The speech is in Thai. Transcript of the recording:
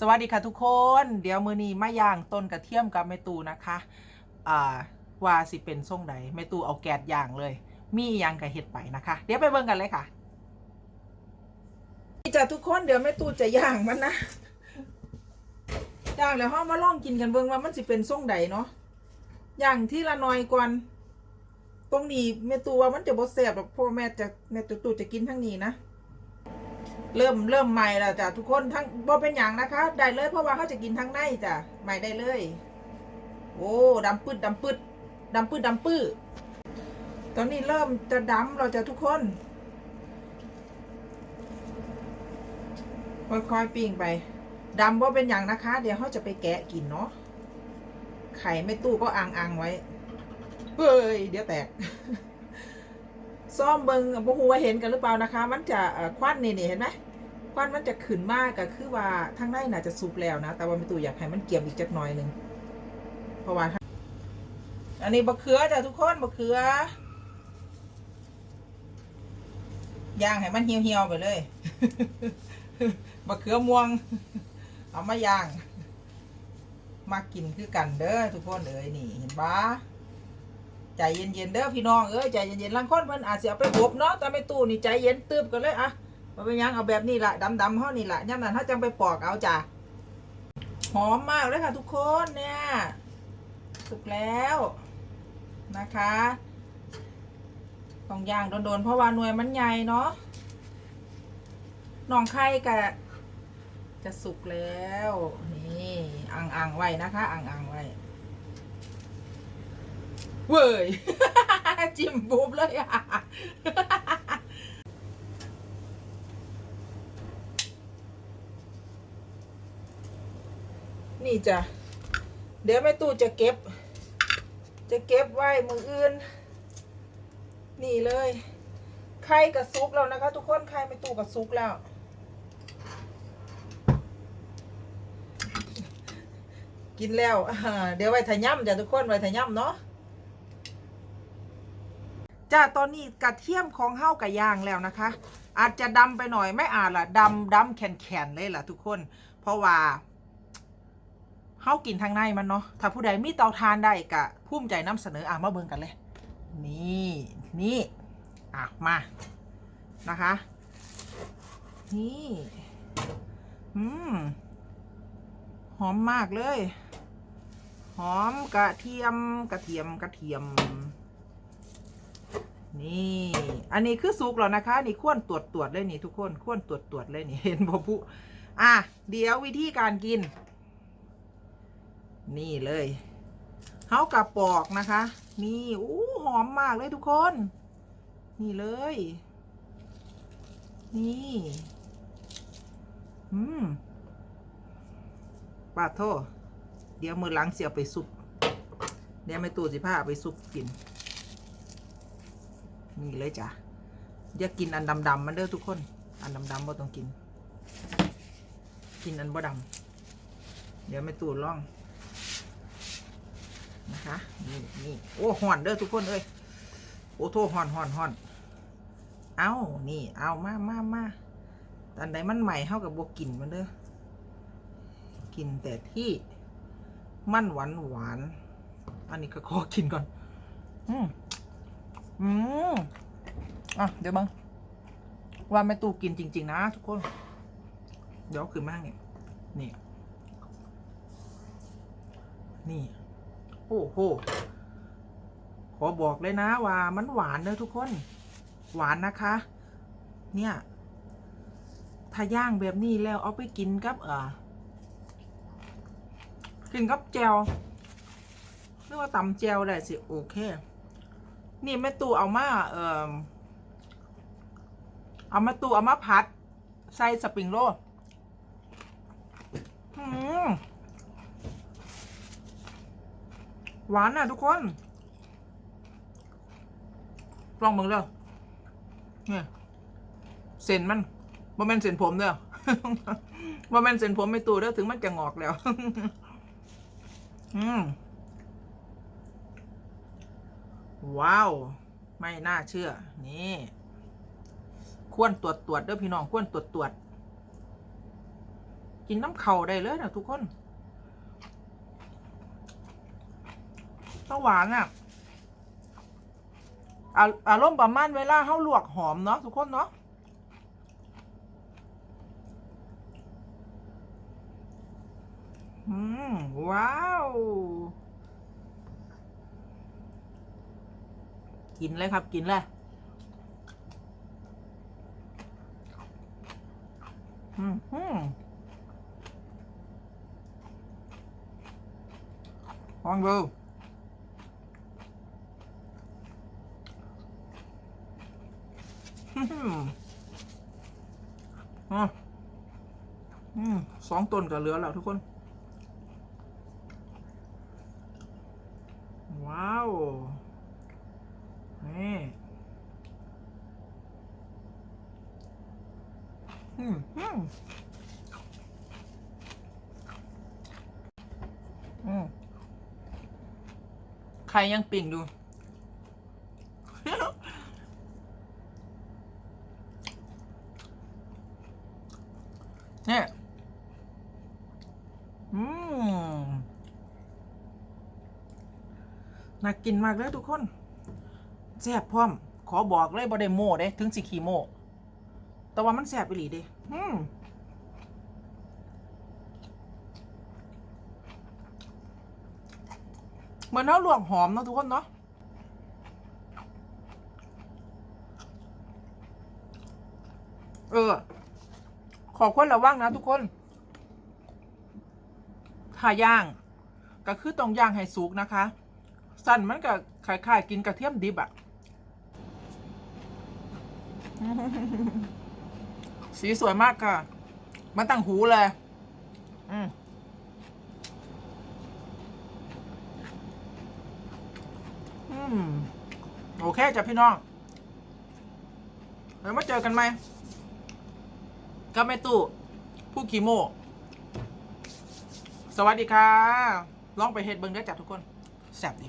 สวัสดีค่ะทุกคน เดี๋ยวมือนี้มาย่างต้นกระเทียมกับแม่ตูนะคะอ่าว่าสิเป็นส่งใดแม่ตูเอาแกดย่างเลย มียังกับเห็ดไปนะคะ เดี๋ยวไปเบิ่งกันเลยค่ะนี่จ้ะทุกคนเดี๋ยวแม่ตูจะย่างมันนะย่างแล้วห้ามาลองกินกันเบิ่งว่ามันสิเป็นส่งใดเนาะย่างที่ละน้อยก่อนตรงนี้แม่ตูว่ามันจะบ่แซ่บหรอกเพราะว่าแม่จะแม่ตูจะกินทั้งนี้นะ เริ่มเริ่มใหม่แล้วจ้ะทุกคนทั้งบ่เป็นอย่างนะคะ ได้เลยเพราะว่าเขาจะกินทั้งในจ้ะใหม่ได้เลย โอ้ดำปืดดำปืดดำปืดดำปื้อตอนนี้เริ่มจะดำเราจะทุกคนค่อยๆปิ้งไปดำว่าเป็นอย่างนะคะ เดี๋ยวเขาจะไปแกะกินเนาะไข่ไม่ตู้ก็อังอังไว้เฮ้ยเดี๋ยวแตก ซ่อมเบิงบ่ฮู้ว่าเห็นกันหรือเปล่านะคะ มันจะควันนี่นี่เห็นไหมควันมันจะขึ้นมากก็คือว่าทางในน่าจะสุกแล้วนะ แต่ว่าไม่ตู้อยากให้มันเกี่ยมอีกจักหน่อยหนึงเพราะว่าถ้าอันนี้บะเขือจ้ะทุกคนบะเขือย่างให้มันเหี่ยวๆไปเลยบะเขือม่วง เอามาย่าง มากินคือกันเด้อทุกคนเอ้ยนี่เห็นปะ ใจเย็นๆเด้อพี่น้องเอ้ยใจเย็นๆลังคนเพิ่นอาจสิเอาไปบเนาะแต่ไม่ตู้นี่ใจเย็นตืบกันเลยอะมาเป็นยังเอาแบบนี้ละดำๆเฮานี่ละย่ำนั้นถ้าจังไปปอกเอาจ้ะหอมมากเลยค่ะทุกคนเนี่ยสุกแล้วนะคะต้องย่างโดนๆเพราะว่าหน่วยมันใหญ่เนาะน้องไข่กะจะสุกแล้วนี่อ่างๆไว้นะคะอ่างๆไว้ เว้ย จิ้มบุบเลยอะ นี่จ้ะ เดี๋ยวแม่ตู้จะเก็บ จะเก็บไว้มืออื่น นี่เลย ไข่กับซุกแล้วนะคะ ทุกคน ไข่แม่ตู้กับซุกแล้วกินแล้ว เดี๋ยวไว้ทะย่ำจ้ะทุกคนไว้ทะย่ำเนาะ จ้าตอนนี้กระเทียมของเฮ้ากระย่างแล้วนะคะ อาจจะดำไปหน่อยไม่อาจล่ะดำดำแข็งแข็งเลยล่ะทุกคน เพราะว่าเฮ้ากินทางในมันเนาะถ้าผู้ใดมีเตาทานได้กะภูมิใจนำเสนออะมาเบิ่งกันเลย นี่นี่อะมานะคะ นี่อืมหอมมากเลย หอมกระเทียมกระเทียมกระเทียม นี่ อันนี้คือสุกแล้วนะคะ นี่ควรตรวจตรวจเลยนี่ทุกคนควรตรวจตรวจเลยนี่เห็นบ่ผู้อะ เดี๋ยววิธีการกิน นี่เลยเฮากระปอกนะคะ นี่อู้หอมมากเลยทุกคน นี่เลย นี่ อืมปาโท เดี๋ยวมือหล้างเสียไปซุปเดี๋ยวไม่ตู้สิผ้าเอาไปซุปกิน นี่เลยจ้ะอย่ากินอันดำๆมันเด้อทุกคน อันดำๆบ่ต้องกิน กินอันบ่ดำเดี๋ยวไม่ตูดล่องนะคะนี่นี่โอ้ห่อนเด้อทุกคนเอ้ยโอ้โทห่อนห่อนห่อนเอานี่ เอามามามาอันใดมันใหม่เท่ากับบวกินมันเด้อกินแต่ที่มันหวานหวาน อันนี้ก็ขอกินก่อน อืม อืมอะ เดี๋ยวบังว่าแม่ตูกินจริง ๆ นะทุกคน เดี๋ยวเอมาเนี่ยนี่ นี่ โอ้โห ขอบอกเลยนะว่ามันหวานเนอะทุกคน หวานนะคะ เนี่ย ถ้าย่างแบบนี้แล้วเอาไปกินกับเออกินกับแจวหรือว่าตำแจวได้สิ โอเค นี่แม่ตูเอามาเอ่อเอามาตูเอามาพัด ใส่สปริงโรลหวานอะทุกคน ลองมึงเด้อเนี่ยเส้นมันบ่แม่นเส้นผมเด้อบ่แม่นเส้นผมไม่ตูเด้อถึงมันจะงอกแล้ว อืม ว้าว ไม่น่าเชื่อ นี่ ควรตรวจตรวจเด้อพี่น้อง ควรตรวจตรวจ กินน้ำเข่าได้เลยนะทุกคนต้องหวานอะอาอารมณ์ประมาณเวลาเฮาลวกหอมเนาะทุกคนเนาะอืม ว้าว กินเลยครับกินเลยอืมอืมลองดูอืมอะอืมสองต้นก็เหลือแล้วทุกคน ว้าว นี่อืมอืมอืมใครยังปิ่งดูเนี่ยอืมน่ากินมากเลยทุกคน แซ่บพร้อม ขอบอกเลยบ่ได้โม่เด้ ถึงสิขีโม่แต่ว่ามันแซ่บไปหลีเด้อืมเหมือนเท่าลวกหอมเนาะทุกคนเนาะเออ ขอคนระวังนะทุกคน ถ้าย่าง ก็คือต้องย่างให้สุกนะคะ สั่นมันก็คล้ายๆกินกระเทียมดิบอะ สีสวยมากค่ะ มันตั้งหูเลย อืมอืมโอเคจ้ะพี่น้องเดี๋ยวมาเจอกันไหมกับแม่ตู้ผู้ขีโม สวัสดีค่ะ ลองไปเฮ็ดเบิ่งได้อจ้ะทุกคน แซ่บดี